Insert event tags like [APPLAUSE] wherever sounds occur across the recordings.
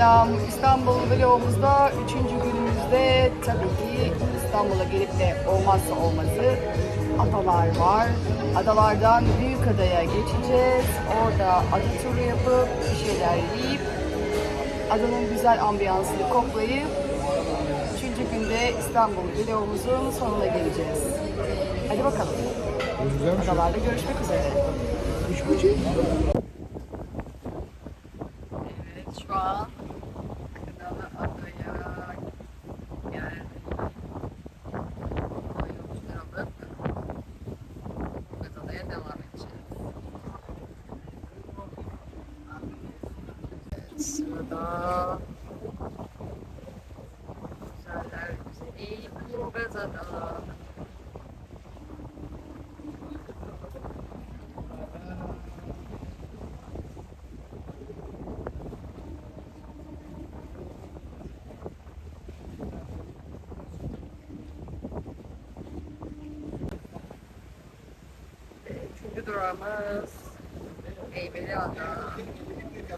selam. İstanbul vlogumuzda 3. günümüzde tabii ki İstanbul'a gelip de olmazsa olmazı adalar var. Adalardan Büyükada'ya geçeceğiz. Orada ada turu yapıp bir şeyler yiyip adanın güzel ambiyansını koklayıp 3. günde İstanbul vlogumuzun sonuna geleceğiz. Hadi bakalım. Adalarda görüşmek üzere. Evet sırada güzeller güzeli Kızada. Üçüncü durağımız Heybeliada. Ve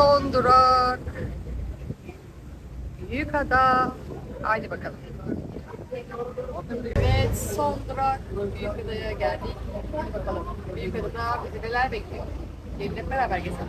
son durak Büyükada. Haydi bakalım. Evet son durak Büyükada'ya geldik. Hadi bakalım. Büyükada'da bizi neler bekliyor? Gelin hep beraber gezelim.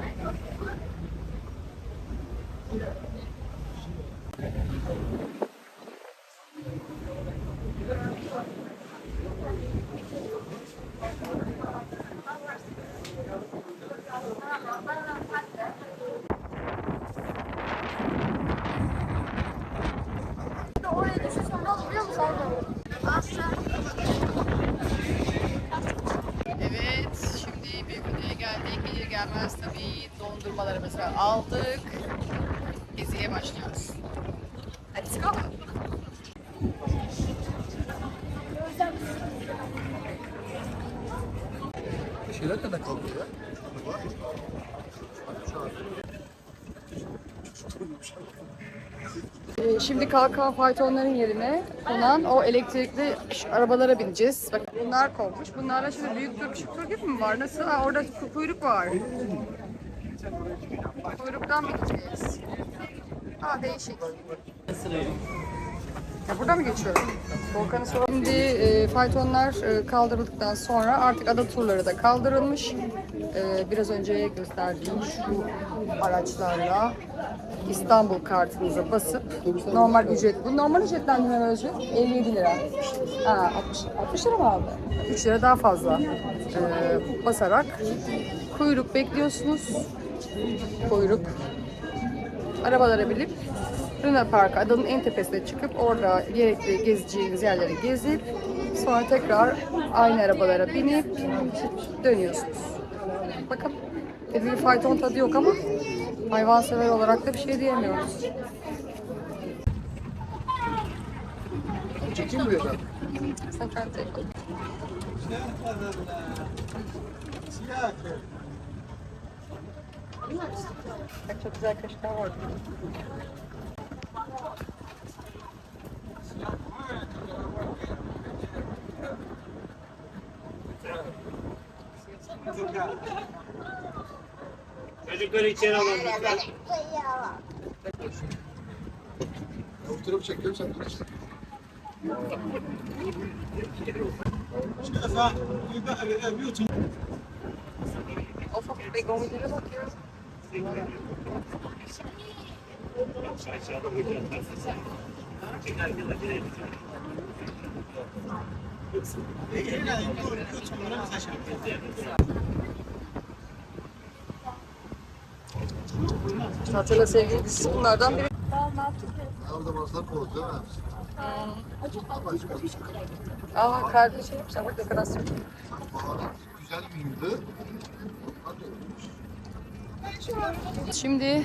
Şeyler nerede kaldı ya? Ee, Şimdi kalkan faytonların yerine konan o elektrikli arabalara bineceğiz. Bak bunlar konmuş. Bunlarla şimdi büyük tur, küçük tur gibi mi var? Nasıl? Ha, orada ku- kuyruk var. Kuyruktan bineceğiz. Aa değişik. Ya buradan mı geçiyorum? Volkan'ı. Şimdi e, faytonlar e, kaldırıldıktan sonra artık ada turları da kaldırılmış. E, biraz önce gösterdiğim şu araçlarla İstanbul kartınıza basıp normal ücret, bu normal ücretlendirme Özgür? 57 lira. Ha, 60, 60 lira mı abi? 3 lira daha fazla e, basarak kuyruk bekliyorsunuz. Kuyruk arabalara binip Luna Park adanın en tepesine çıkıp orada gerekli gezeceğiniz yerleri gezip sonra tekrar aynı arabalara binip dönüyorsunuz. Bakın dediğim fayton tadı yok ama hayvansever olarak da bir şey diyemiyoruz. Çekeyim buraya ben. Sen kendi. Bak çok güzel kaşıklar var. Çocukları içeri alın lütfen. Bu tarafı çekiyorum sen dur. Of of begomilere bakıyoruz. Aşağıda hocam. Çıkarken de girelim. Hatırla sevgili dizisi bunlardan biri. Orada bazılar koydu değil mi? Aa kardeşim bak dekorasyon. Baharat güzel miydi? Hadi. Şimdi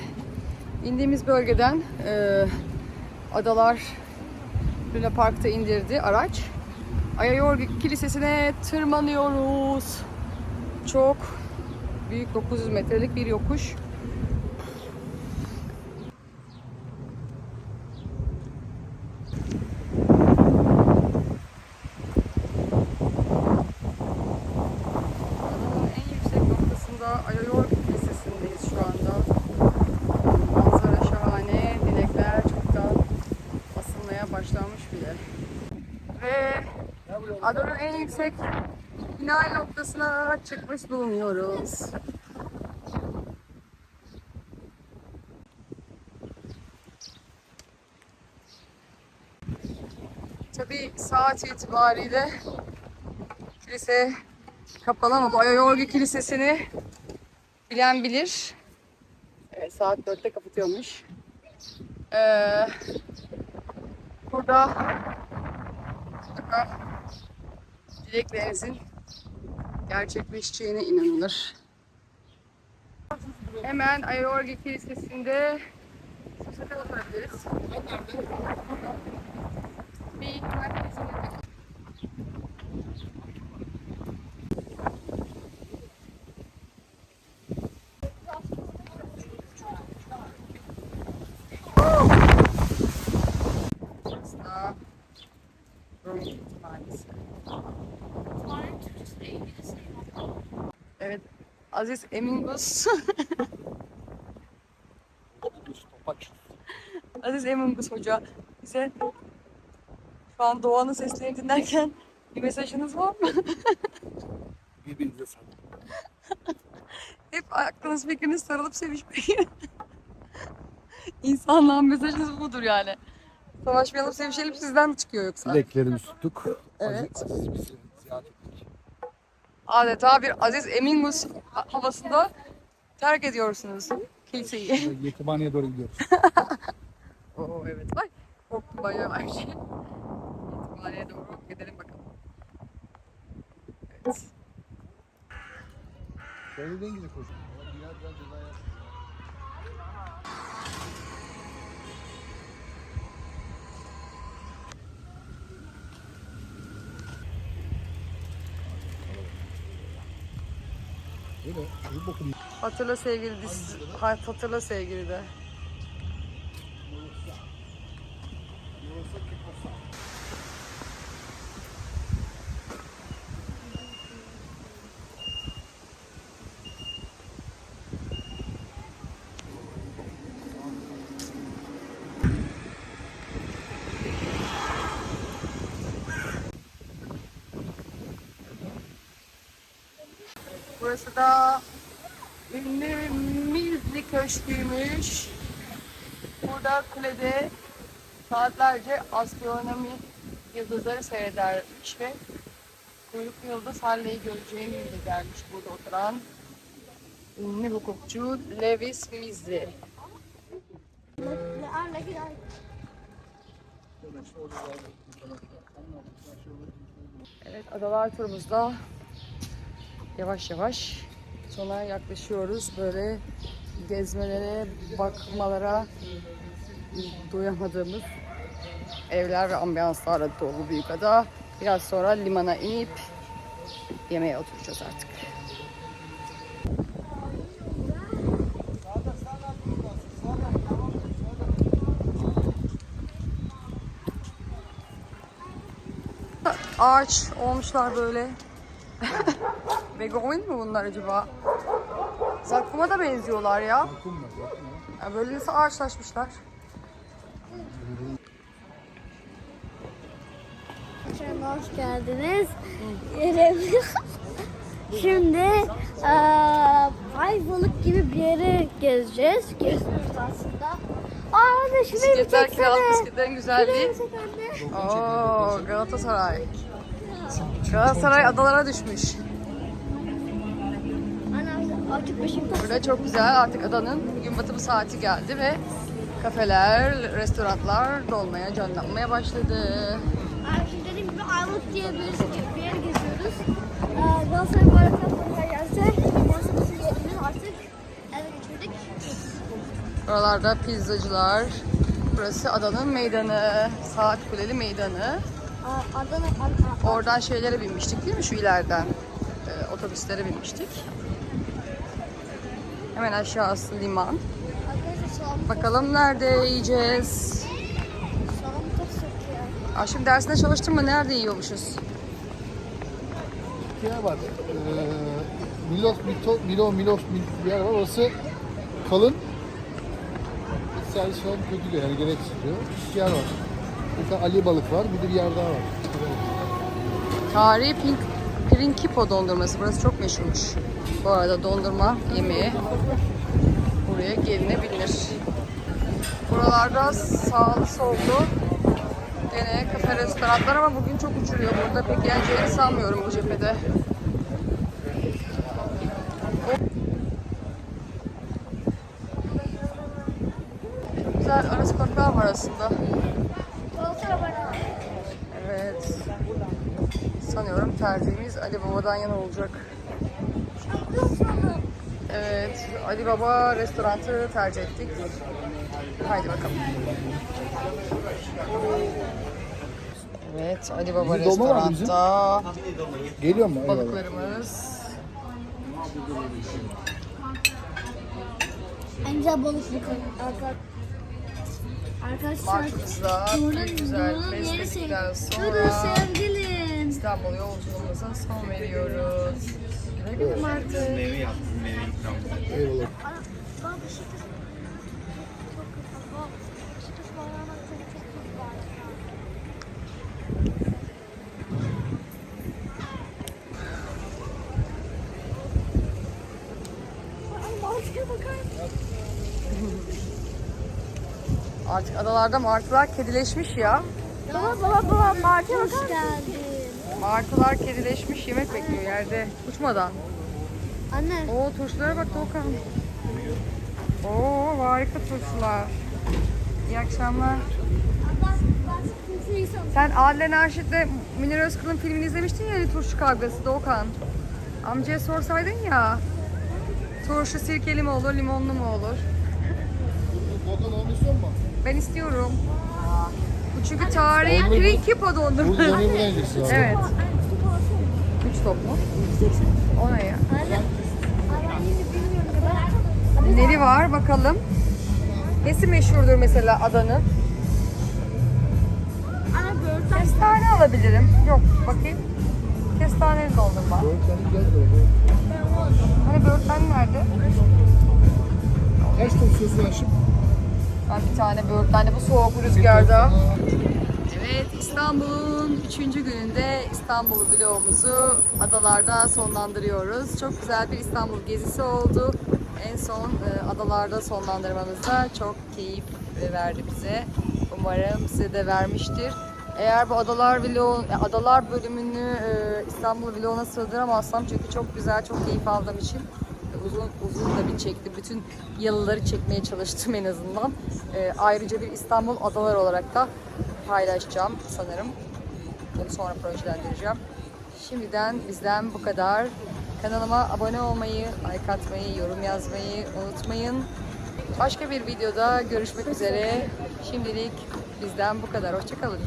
indiğimiz bölgeden e, Adalar Luna Park'ta indirdi araç. Ayayorgi Kilisesi'ne tırmanıyoruz. çok büyük 900 metrelik bir yokuş. Adanın en yüksek final noktasına çıkmış bulunuyoruz. Tabii saat itibariyle kilise kapalı ama bu Ayayorgi Kilisesi'ni bilen bilir. Evet, saat 4'te kapatıyormuş. Ee, burada dileklerinizin gerçekleşeceğine inanılır. Hemen Ayayorgi Kilisesi'nde sosyete oturabiliriz. Bir Burası da Kütüphanesi. Evet, Aziz Emingus. [LAUGHS] Aziz Emingus Hoca bize şu an Doğan'ın seslerini dinlerken bir mesajınız var mı? Birbirinize sarılın. [LAUGHS] Hep aklınız fikriniz sarılıp sevişmeyin. [LAUGHS] İnsanlığın mesajınız budur yani. Savaşmayalım, sevişelim sizden mi çıkıyor yoksa? Dileklerimizi tuttuk. Evet. Aziz, Aziz bizi ziyaret ettik. Adeta bir Aziz Emingus ha- havasında terk ediyorsunuz kiliseyi. Şimdi Yetimhaneye doğru gidiyoruz. [LAUGHS] Oo evet bak. Korktum bayağı her şey. İtibariye doğru gidelim bakalım. Evet. Şöyle İngilizce konuşuyor. Biraz biraz ceza. Hatırla sevgili diz. Ha- Hatırla sevgili de. Burası da ünlü Mizli Köşkü'ymüş. Burada kulede saatlerce astronomi yıldızları seyredermiş ve kuyruklu yıldız Halley'i göreceğim de gelmiş burada oturan ünlü hukukçu Lewis Mizli. Evet adalar turumuzda yavaş yavaş sona yaklaşıyoruz. Böyle gezmelere, bakmalara doyamadığımız evler ve ambiyanslarla dolu büyük ada. Biraz sonra limana inip yemeğe oturacağız artık. Ağaç olmuşlar böyle. [LAUGHS] Begoin mi bunlar acaba? Zakkuma da benziyorlar ya. ya böyle nasıl ağaçlaşmışlar? Hoş geldiniz. [LAUGHS] Şimdi eee Ayvalık gibi bir yere gezeceğiz. Geziyoruz aslında. Anne şurayı bir Bisikletler kiralık çeksene. bisikletlerin güzelliği. Şurayı çek anne. Oo Galatasaray. Galatasaray adalara düşmüş. Anne açık Beşiktaş. Burada çok güzel artık adanın gün batımı saati geldi ve kafeler, restoranlar dolmaya, canlanmaya başladı. Abi şimdi dediğim gibi Ayvalık diye bir, bir yere geziyoruz. Ee, Galatasaray bayrakları her Oralarda pizzacılar. Burası adanın meydanı. Saat Kuleli Meydanı. Aa, Adana, Adana, Oradan şeylere binmiştik değil mi şu ileriden? Ee, otobüslere binmiştik. Hemen aşağısı liman. Bakalım nerede yiyeceğiz? sıkıyor. Aşkım dersinde çalıştın mı? Nerede yiyormuşuz? İki yer var. Ee, Milos, Mito, Milo, Milos Mil- bir yer var. Orası kalın. İç servis falan kötü diyor. Yani gereksiz diyor. İki yer var. Bir tane Ali balık var. Bir de bir yer daha var. Tarihi Pink, Prinkipo dondurması. Burası çok meşhurmuş. Bu arada dondurma yemeği buraya gelinebilir. Buralarda sağlı sollu gene kafe restoranlar ama bugün çok uçuruyor. Burada pek geleceğini sanmıyorum bu cephede. Çok güzel ara bana. Evet. Sanıyorum tercihimiz Ali Baba'dan yana olacak. Evet, Ali Baba restoranı tercih ettik. Haydi bakalım. Evet, Ali Baba Bizim dolma Geliyor mu? Eyvallah. balıklarımız. En güzel balık kadar. Arkadaşlar. Martımızda bir güzel besledikten Durun sonra sevgilim. İstanbul yolculuğumuza son veriyoruz. Güle güle Martı. Eyvallah. Baba Beşiktaş. Çok güzel. Baba Beşiktaş bayrağına çok çok çok var. Ay, martıya bakar mısın? Artık adalarda martılar kedileşmiş ya. Baba baba baba martıya bakar mısın? geldin. Martılar kedileşmiş yemek bekliyor yerde uçmadan. Anne. Oo turşulara bak Doğukan. Oo harika turşular. İyi akşamlar. Sen Adile Naşit'le Münir Özkul'un filmini izlemiştin ya hani turşu kavgası Doğukan. Amcaya sorsaydın ya. Turşu sirkeli mi olur, limonlu mu olur? Volkan onu istiyor mu? Ben istiyorum. Bu çünkü tarihi Olur mu? Prinkipo Burada dondurma. yiyeceksin abi. Evet. Üç top mu? O ne ya? Neli var bakalım. Nesi meşhurdur mesela adanın? Kestane alabilirim. Yok bakayım. Kestaneli dondurma. Gel böyle. Hani böğürtlen nerede? Kaç top istiyorsun aşkım? Ben bir tane böğürtlenli bu soğuk rüzgarda. Evet İstanbul'un 3. gününde İstanbul vlogumuzu adalarda sonlandırıyoruz. Çok güzel bir İstanbul gezisi oldu. En son e, adalarda sonlandırmamız da çok keyif verdi bize. Umarım size de vermiştir. Eğer bu adalar vlog, adalar bölümünü e, İstanbul vloguna sığdıramazsam çünkü çok güzel, çok keyif aldığım için uzun uzun da bir çekti. Bütün yalıları çekmeye çalıştım en azından. Ee, ayrıca bir İstanbul adalar olarak da paylaşacağım sanırım. Bunu sonra projelendireceğim. Şimdiden bizden bu kadar. Kanalıma abone olmayı, like atmayı, yorum yazmayı unutmayın. Başka bir videoda görüşmek üzere. Şimdilik bizden bu kadar. Hoşçakalın.